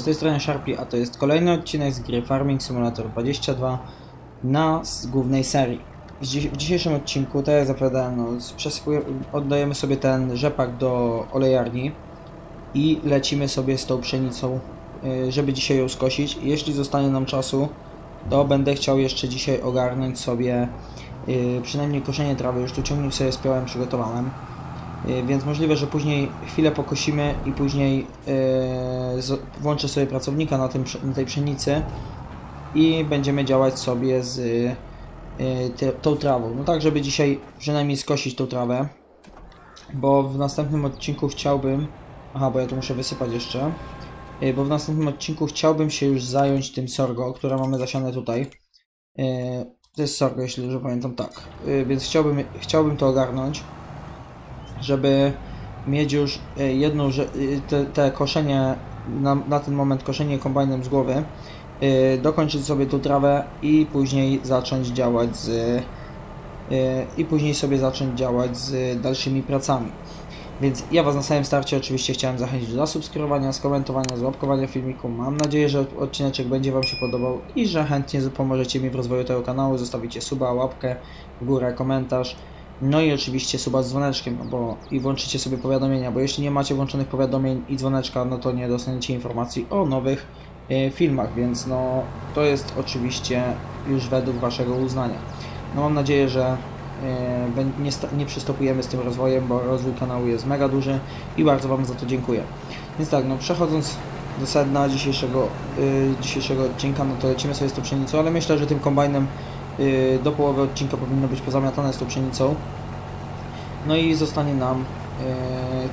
z tej strony Sharpie, a to jest kolejny odcinek z gry Farming Simulator 22 na głównej serii. W, dzi- w dzisiejszym odcinku, tak jak zapowiadałem, no, oddajemy sobie ten rzepak do olejarni i lecimy sobie z tą pszenicą, y, żeby dzisiaj ją skosić. Jeśli zostanie nam czasu, to będę chciał jeszcze dzisiaj ogarnąć sobie y, przynajmniej koszenie trawy. Już tu ciągnik sobie spiąłem, przygotowałem. Y, Więc możliwe, że później chwilę pokosimy i później z- włączę sobie pracownika na, tym, na tej pszenicy i będziemy działać sobie z yy, te, tą trawą. No tak, żeby dzisiaj przynajmniej skosić tą trawę, bo w następnym odcinku chciałbym. Aha, bo ja tu muszę wysypać jeszcze. Bo w następnym odcinku chciałbym się już zająć tym sorgo, które mamy zasiane tutaj. To jest sorgo, jeśli dobrze pamiętam, tak. Więc chciałbym, chciałbym to ogarnąć żeby mieć już e, jedną, y, te, te koszenie, na, na ten moment koszenie kombajnem z głowy, y, dokończyć sobie tą trawę i później zacząć działać z i później sobie zacząć działać z dalszymi pracami. Więc ja Was na samym starcie oczywiście chciałem zachęcić do zasubskrybowania, skomentowania, złapkowania filmiku. Mam nadzieję, że odcineczek będzie Wam się podobał i że chętnie pomożecie mi w rozwoju tego kanału. Zostawicie suba, łapkę w górę, komentarz. No i oczywiście suba z dzwoneczkiem, no bo i włączycie sobie powiadomienia, bo jeśli nie macie włączonych powiadomień i dzwoneczka, no to nie dostaniecie informacji o nowych e, filmach, więc no to jest oczywiście już według Waszego uznania. No mam nadzieję, że e, nie, nie przystopujemy z tym rozwojem, bo rozwój kanału jest mega duży i bardzo Wam za to dziękuję. Więc tak, no przechodząc do sedna dzisiejszego, y, dzisiejszego odcinka, no to lecimy sobie z tą pszenicą, ale myślę, że tym kombajnem do połowy odcinka powinno być pozamiatane z tą pszenicą. No i zostanie nam y,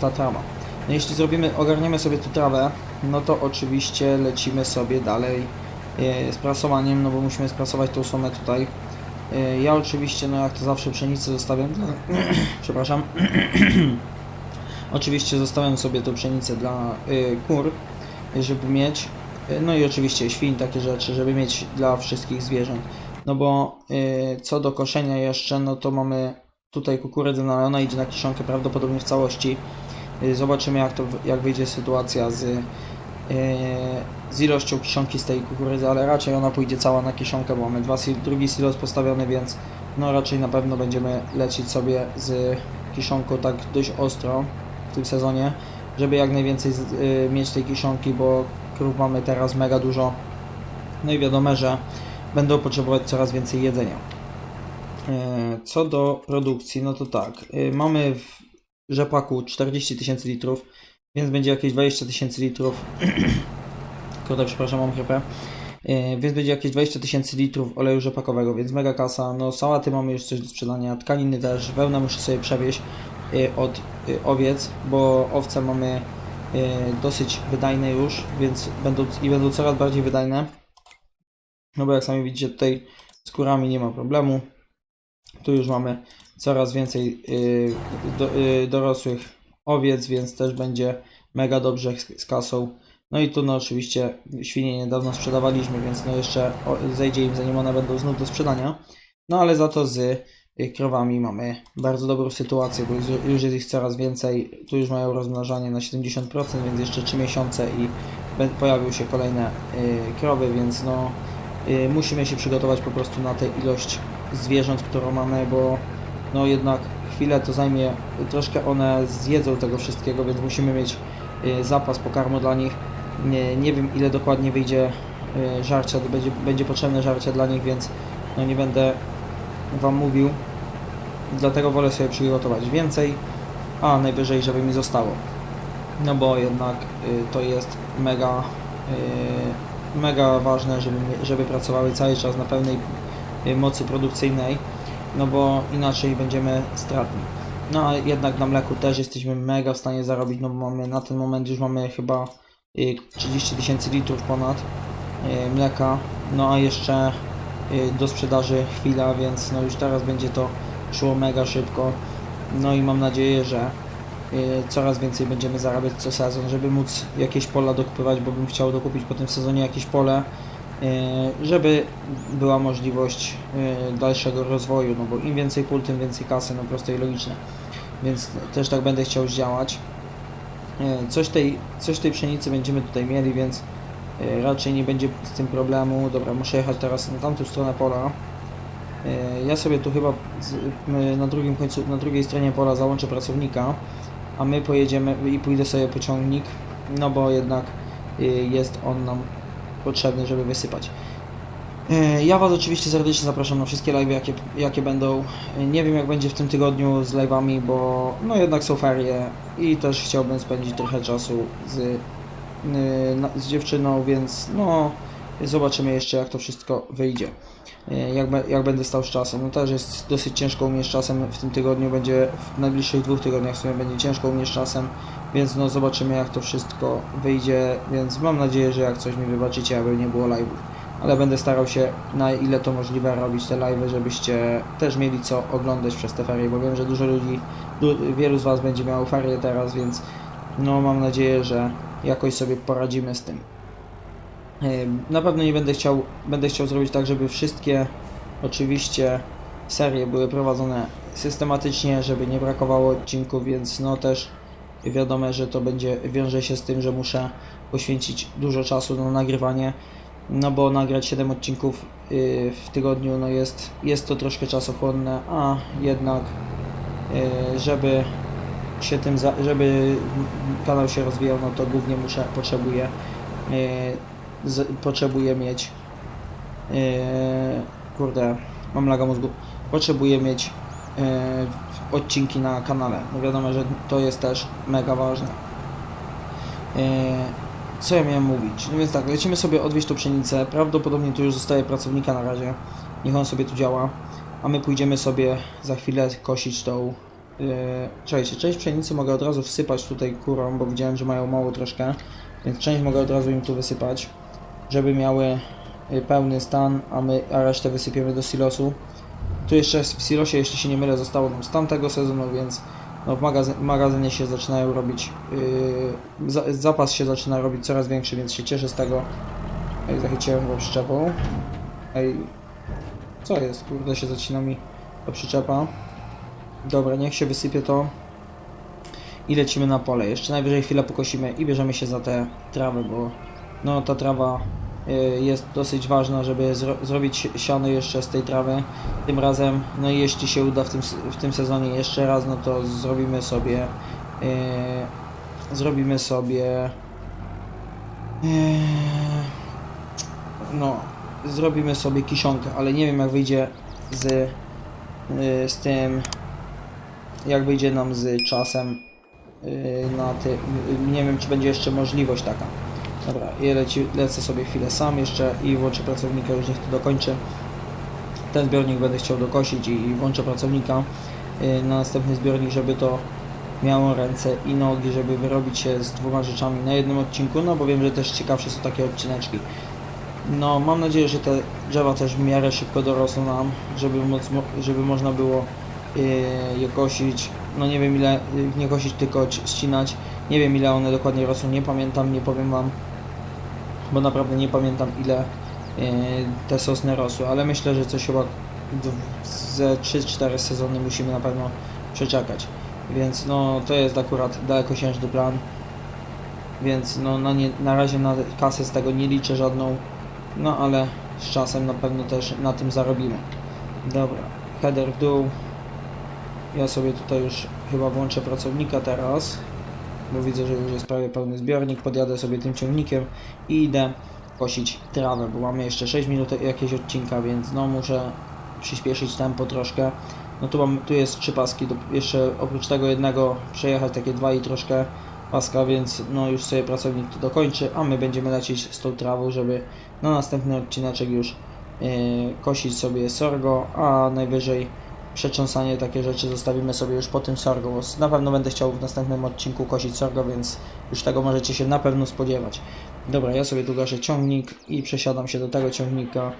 ta trawa. No jeśli zrobimy, ogarniemy sobie tę trawę, no to oczywiście lecimy sobie dalej y, z prasowaniem, no bo musimy sprasować tą słomę tutaj. Y, Ja oczywiście, no jak to zawsze pszenicę zostawiam dla... przepraszam. oczywiście zostawiam sobie tą pszenicę dla y, kur, żeby mieć, y, no i oczywiście świń, takie rzeczy, żeby mieć dla wszystkich zwierząt. No bo y, co do koszenia jeszcze, no to mamy tutaj kukurydzę na ona idzie na kiszonkę prawdopodobnie w całości. Y, Zobaczymy jak, to, jak wyjdzie sytuacja z, y, z ilością kiszonki z tej kukurydzy, ale raczej ona pójdzie cała na kiszonkę, bo mamy dwa, drugi silos postawiony, więc no raczej na pewno będziemy lecieć sobie z kiszonką tak dość ostro w tym sezonie, żeby jak najwięcej z, y, mieć tej kiszonki, bo krów mamy teraz mega dużo. No i wiadomo, że będą potrzebować coraz więcej jedzenia. E, Co do produkcji, no to tak, e, mamy w rzepaku 40 tysięcy litrów, więc będzie jakieś 20 tysięcy litrów. Kurde, przepraszam, mam chrypę. E, Więc będzie jakieś 20 tysięcy litrów oleju rzepakowego, więc mega kasa. No sałaty mamy już coś do sprzedania, tkaniny też, wełnę muszę sobie przewieźć od owiec, bo owce mamy dosyć wydajne już, więc będą i będą coraz bardziej wydajne. No bo jak sami widzicie tutaj z kurami nie ma problemu. Tu już mamy coraz więcej y, do, y, dorosłych owiec, więc też będzie mega dobrze z, z kasą. No i tu no oczywiście świnie niedawno sprzedawaliśmy, więc no jeszcze zejdzie im zanim one będą znów do sprzedania. No ale za to z y, krowami mamy bardzo dobrą sytuację, bo już, jest ich coraz więcej. Tu już mają rozmnażanie na 70%, więc jeszcze 3 miesiące i pojawią się kolejne y, krowy, więc no musimy się przygotować po prostu na tę ilość zwierząt, którą mamy, bo no jednak chwilę to zajmie, troszkę one zjedzą tego wszystkiego, więc musimy mieć y, zapas pokarmu dla nich. Nie, nie wiem ile dokładnie wyjdzie y, żarcia, będzie, będzie potrzebne żarcie dla nich, więc no nie będę Wam mówił. Dlatego wolę sobie przygotować więcej, a najwyżej, żeby mi zostało. No bo jednak y, to jest mega, y, mega ważne, żeby, żeby pracowały cały czas na pełnej y, mocy produkcyjnej, no bo inaczej będziemy stratni. No a jednak na mleku też jesteśmy mega w stanie zarobić, no bo mamy na ten moment już mamy chyba y, 30 tysięcy litrów ponad y, mleka, no a jeszcze do sprzedaży chwila, więc no już teraz będzie to szło mega szybko. No i mam nadzieję, że coraz więcej będziemy zarabiać co sezon, żeby móc jakieś pola dokupywać, bo bym chciał dokupić po tym sezonie jakieś pole, y, żeby była możliwość y, dalszego rozwoju, no bo im więcej pól, tym więcej kasy, no proste i logiczne. Więc też tak będę chciał działać. Y, Coś tej, coś tej pszenicy będziemy tutaj mieli, więc y, raczej nie będzie z tym problemu. Dobra, muszę jechać teraz na tamtą stronę pola. Y, Ja sobie tu chyba y, na drugim końcu, na drugiej stronie pola załączę pracownika, a my pojedziemy i pójdę sobie pociągnik, no bo jednak y, jest on nam potrzebny, żeby wysypać. Y, Ja Was oczywiście serdecznie zapraszam na wszystkie live, jakie, jakie będą. Nie wiem jak będzie w tym tygodniu z live'ami, bo no jednak są ferie i też chciałbym spędzić trochę czasu z, y, z dziewczyną, więc no zobaczymy jeszcze jak to wszystko wyjdzie. Y, Jak, jak będę stał z czasem. No też jest dosyć ciężko u mnie z czasem w tym tygodniu, będzie w najbliższych dwóch tygodniach w sumie będzie ciężko u mnie z czasem, więc no zobaczymy jak to wszystko wyjdzie, więc mam nadzieję, że jak coś mi wybaczycie, aby nie było live'ów ale będę starał się na ile to możliwe robić te live, żebyście też mieli co oglądać przez te ferie, bo wiem, że dużo ludzi, wielu z Was będzie miało ferie teraz, więc no mam nadzieję, że jakoś sobie poradzimy z tym. Na pewno nie będę chciał, będę chciał zrobić tak, żeby wszystkie oczywiście serie były prowadzone systematycznie, żeby nie brakowało odcinków, więc no też wiadomo, że to będzie wiąże się z tym, że muszę poświęcić dużo czasu na nagrywanie no bo nagrać 7 odcinków y, w tygodniu no jest, jest to troszkę czasochłonne, a jednak y, żeby się tym, żeby kanał się rozwijał, no to głównie muszę, potrzebuję y, z, potrzebuję mieć y, kurde, mam laga mózgu potrzebuję mieć y, odcinki na kanale, no wiadomo, że to jest też mega ważne y, co ja miałem mówić? No więc tak, lecimy sobie odwieźć tą pszenicę. Prawdopodobnie tu już zostaje pracownika na razie. Niech on sobie tu działa. A my pójdziemy sobie za chwilę kosić tą... Yy... Czekajcie, część pszenicy mogę od razu wsypać tutaj kurom, bo widziałem, że mają mało troszkę. Więc część mogę od razu im tu wysypać, żeby miały yy, pełny stan, a my a resztę wysypiemy do silosu. Tu jeszcze w silosie, jeśli się nie mylę, zostało nam z tamtego sezonu, więc no w magazyn, magazynie się zaczynają robić, yy, za, zapas się zaczyna robić coraz większy, więc się cieszę z tego. Ej, zachyciłem go przyczepą. Ej, co jest? Kurde, się zacina mi ta przyczepa. Dobra, niech się wysypie to. I lecimy na pole. Jeszcze najwyżej chwilę pokosimy i bierzemy się za te trawy, bo no ta trawa y, jest dosyć ważna, żeby zro zrobić siano jeszcze z tej trawy. Tym razem, no i jeśli się uda w tym, w tym sezonie jeszcze raz, no to zrobimy sobie y, zrobimy sobie y, no zrobimy sobie kiszonkę, ale nie wiem jak wyjdzie z y, z tym jak wyjdzie nam z czasem y, na ty, y, nie wiem czy będzie jeszcze możliwość taka. Dobra, ja leci, lecę sobie chwilę sam jeszcze i włączę pracownika, już niech to dokończy. Ten zbiornik będę chciał dokosić i włączę pracownika y, na następny zbiornik, żeby to miało ręce i nogi, żeby wyrobić się z dwoma rzeczami na jednym odcinku, no bo wiem, że też ciekawsze są takie odcineczki. No, mam nadzieję, że te drzewa też w miarę szybko dorosną nam, żeby, żeby można było yy, je kosić. No nie wiem ile, yy, nie kosić, tylko ścinać. Nie wiem ile one dokładnie rosną, nie pamiętam, nie powiem wam, bo naprawdę nie pamiętam ile yy, te sosny rosły, ale myślę, że coś chyba ze 3-4 sezony musimy na pewno przeczekać. Więc no to jest akurat dalekosiężny plan. Więc no na, nie, na razie na kasę z tego nie liczę żadną. No ale z czasem na pewno też na tym zarobimy. Dobra, header w dół. Ja sobie tutaj już chyba włączę pracownika teraz, bo widzę, że już jest prawie pełny zbiornik. Podjadę sobie tym ciągnikiem i idę kosić trawę, bo mamy jeszcze 6 minut jakiegoś odcinka, więc no muszę przyspieszyć tempo troszkę. No tu, mam, tu jest trzy paski, jeszcze oprócz tego jednego przejechać takie dwa i troszkę paska, więc no już sobie pracownik to dokończy, a my będziemy lecieć z tą trawą, żeby na następny odcineczek już yy, kosić sobie sorgo, a najwyżej przecząsanie takie rzeczy zostawimy sobie już po tym sorgo, bo na pewno będę chciał w następnym odcinku kosić sorgo, więc już tego możecie się na pewno spodziewać. Dobra, ja sobie tu gaszę ciągnik i przesiadam się do tego ciągnika.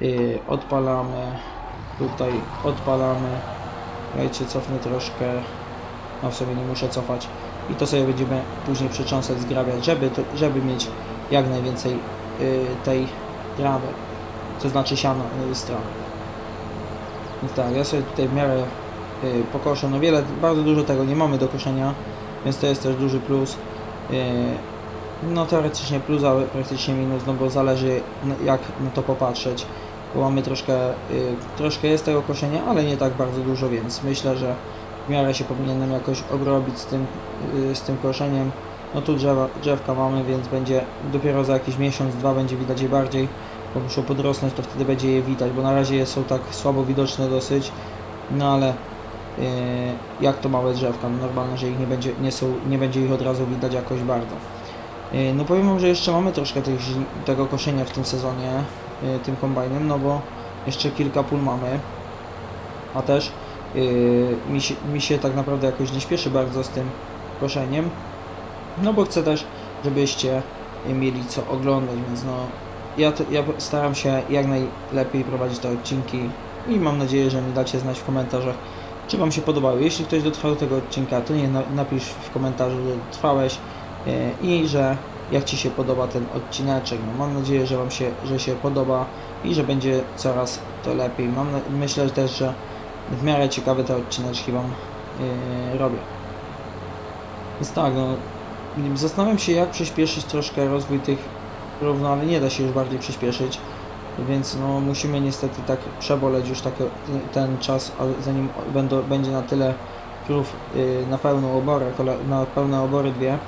Yy, odpalamy, tutaj odpalamy. Słuchajcie, cofnę troszkę. No w sobie nie muszę cofać. I to sobie będziemy później przecząsać, zgrabiać, żeby, to, żeby mieć jak najwięcej yy, tej trawy. To znaczy siana yy, z trawy. Więc tak, ja sobie tutaj w miarę yy, pokoszę. No wiele, bardzo dużo tego nie mamy do koszenia, więc to jest też duży plus. Yy, no teoretycznie plus, ale praktycznie minus, no bo zależy jak na to popatrzeć. Bo mamy troszkę, y, troszkę jest tego koszenia, ale nie tak bardzo dużo, więc myślę, że w miarę się powinienem jakoś obrobić z tym, y, z tym koszeniem. No tu drzewa, drzewka mamy, więc będzie dopiero za jakiś miesiąc, dwa będzie widać je bardziej, bo muszą podrosnąć, to wtedy będzie je widać, bo na razie są tak słabo widoczne dosyć, no ale y, jak to małe drzewka, no normalne, że ich nie będzie, nie są, nie będzie ich od razu widać jakoś bardzo. Y, No powiem wam, że jeszcze mamy troszkę tych, tego koszenia w tym sezonie, y, tym kombajnem, no bo jeszcze kilka pól mamy, a też y, mi, się, mi się tak naprawdę jakoś nie śpieszy bardzo z tym koszeniem, no bo chcę też, żebyście mieli co oglądać, więc no ja, ja staram się jak najlepiej prowadzić te odcinki i mam nadzieję, że mi dacie znać w komentarzach, czy Wam się podobały. Jeśli ktoś dotrwał do tego odcinka, to nie na- napisz w komentarzu, że dotrwałeś e, i że jak Ci się podoba ten odcineczek. No, mam nadzieję, że Wam się, że się podoba i że będzie coraz to lepiej. Mam, myślę też, że w miarę ciekawe te odcineczki Wam e, robię. Więc tak, no, zastanawiam się jak przyspieszyć troszkę rozwój tych równo, ale nie da się już bardziej przyspieszyć. Więc no, musimy niestety tak przeboleć już tak, ten czas, zanim będą, będzie na tyle krów y, na pełną oborę, na pełne obory dwie,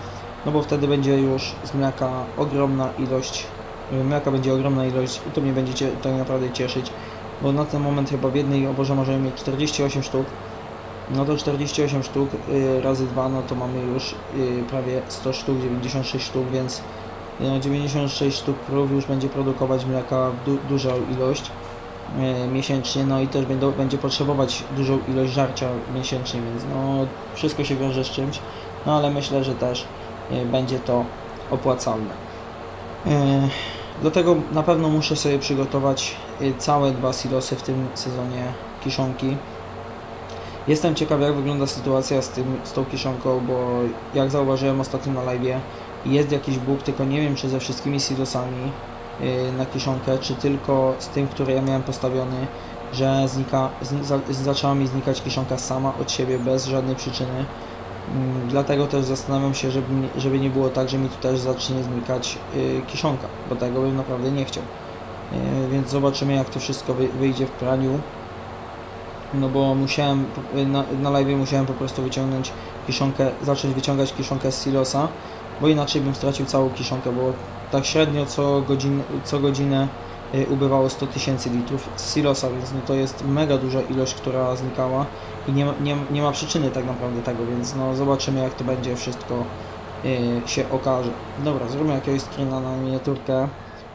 no bo wtedy będzie już z mleka ogromna ilość, y, mleka będzie ogromna ilość i to mnie będzie tak naprawdę cieszyć, bo na ten moment chyba w jednej oborze możemy mieć 48 sztuk, no to 48 sztuk y, razy 2, no to mamy już y, prawie 100 sztuk, 96 sztuk, więc 96 sztuk krów już będzie produkować mleka du dużą ilość e, miesięcznie, no i też będą, będzie potrzebować dużą ilość żarcia miesięcznie, więc no wszystko się wiąże z czymś, no ale myślę, że też e, będzie to opłacalne. E, dlatego na pewno muszę sobie przygotować całe dwa silosy w tym sezonie kiszonki. Jestem ciekaw jak wygląda sytuacja z, tym, z tą kiszonką, bo jak zauważyłem ostatnio na live'ie, jest jakiś bóg, tylko nie wiem czy ze wszystkimi silosami yy, na kiszonkę, czy tylko z tym, który ja miałem postawiony, że znika, zni, za, zaczęła mi znikać kiszonka sama od siebie bez żadnej przyczyny. Mm, Dlatego też zastanawiam się, żeby, żeby nie było tak, że mi tu też zacznie znikać kiszonka, bo tego bym naprawdę nie chciał. Yy, więc zobaczymy jak to wszystko wy, wyjdzie w praniu. No bo musiałem, po- na, na live musiałem po prostu wyciągnąć kiszonkę, zacząć wyciągać kiszonkę z silosa, bo inaczej bym stracił całą kiszonkę, bo tak średnio co, godzin, co godzinę y, ubywało 100 tysięcy litrów z silosa, więc no to jest mega duża ilość, która znikała i nie nie, nie ma przyczyny tak naprawdę tego, więc no zobaczymy jak to będzie wszystko y, się okaże. Dobra, zrobimy jakiegoś screena na miniaturkę,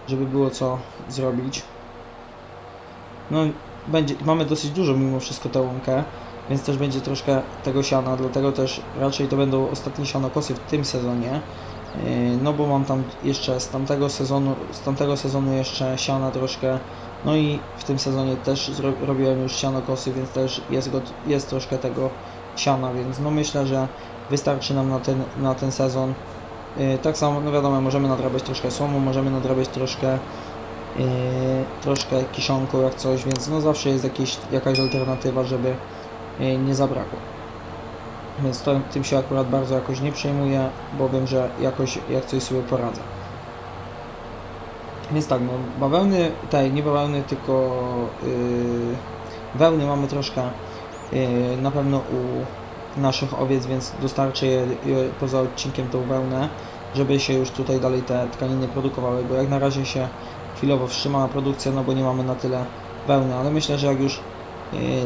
żeby było co zrobić. No będzie, mamy dosyć dużo mimo wszystko tę łąkę, więc też będzie troszkę tego siana, dlatego też raczej to będą ostatnie sianokosy w tym sezonie. Yy, No bo mam tam jeszcze z tamtego sezonu, z tamtego sezonu jeszcze siana troszkę. No i w tym sezonie też robiłem już sianokosy, więc też jest, got, jest troszkę tego siana, więc no myślę, że wystarczy nam na ten, na ten sezon. Yy, Tak samo, no wiadomo, możemy nadrabiać troszkę słomu, możemy nadrabiać troszkę yy, troszkę kiszonką jak coś, więc no zawsze jest jakieś, jakaś alternatywa, żeby nie zabrakło. Więc to, tym się akurat bardzo jakoś nie przejmuję, bo wiem, że jakoś jak coś sobie poradzę. Więc tak, no bawełny, tutaj nie bawełny, tylko yy, wełny mamy troszkę yy, na pewno u naszych owiec, więc dostarczę je, je poza odcinkiem tą wełnę, żeby się już tutaj dalej te tkaniny produkowały, bo jak na razie się chwilowo wstrzymała produkcja, no bo nie mamy na tyle wełny, ale myślę, że jak już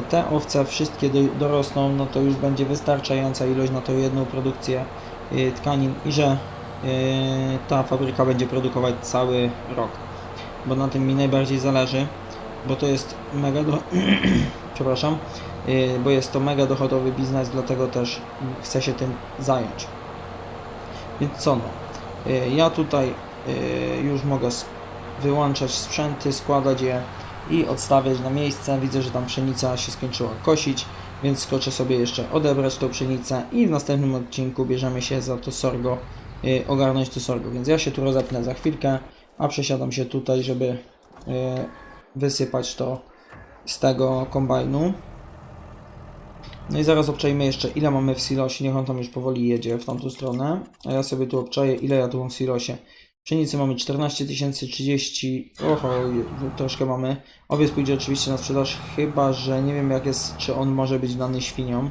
te owce wszystkie do, dorosną, no to już będzie wystarczająca ilość na tą jedną produkcję yy, tkanin i że yy, ta fabryka będzie produkować cały rok, bo na tym mi najbardziej zależy, bo to jest mega do... przepraszam, bo jest to mega dochodowy biznes, dlatego też chcę się tym zająć. Więc co no, ja tutaj już mogę wyłączać sprzęty, składać je i odstawiać na miejsce. Widzę, że tam pszenica się skończyła kosić, więc skoczę sobie jeszcze odebrać tą pszenicę i w następnym odcinku bierzemy się za to sorgo, yy, ogarnąć to sorgo. Więc ja się tu rozepnę za chwilkę, a przesiadam się tutaj, żeby yy, wysypać to z tego kombajnu. No i zaraz obczajmy jeszcze, ile mamy w silosie. Niech on tam już powoli jedzie w tamtą stronę. A ja sobie tu obczaję, ile ja tu mam w silosie. Pszenicy mamy 14 tysięcy 30. Oho, troszkę mamy. Owiec pójdzie oczywiście na sprzedaż, chyba że nie wiem jak jest, czy on może być dany świniom.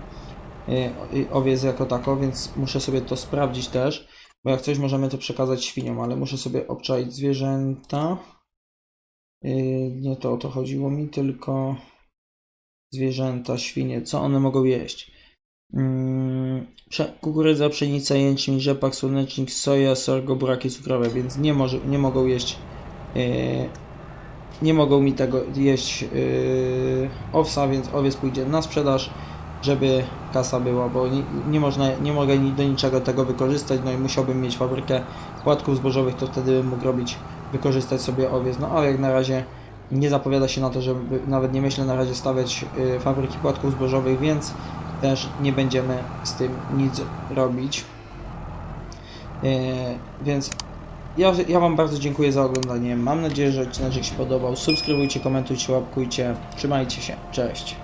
y, Owiec jako tako, więc muszę sobie to sprawdzić też. Bo jak coś możemy to przekazać świniom, ale muszę sobie obczaić zwierzęta. Y, Nie to o to chodziło mi, tylko zwierzęta, świnie, co one mogą jeść. Mm, kukurydza, pszenica, jęczmień, rzepak, słonecznik, soja, sorgo, buraki cukrowe, więc nie, może, nie mogą jeść yy, nie mogą mi tego jeść yy, owsa, więc owiec pójdzie na sprzedaż, żeby kasa była, bo nie, nie można, nie mogę do niczego tego wykorzystać, no i musiałbym mieć fabrykę płatków zbożowych, to wtedy bym mógł robić, wykorzystać sobie owiec, no ale jak na razie nie zapowiada się na to, żeby nawet nie myślę na razie stawiać y, fabryki płatków zbożowych, więc też nie będziemy z tym nic robić. Y, więc ja, ja Wam bardzo dziękuję za oglądanie. Mam nadzieję, że odcinek się podobał. Subskrybujcie, komentujcie, łapkujcie. Trzymajcie się. Cześć.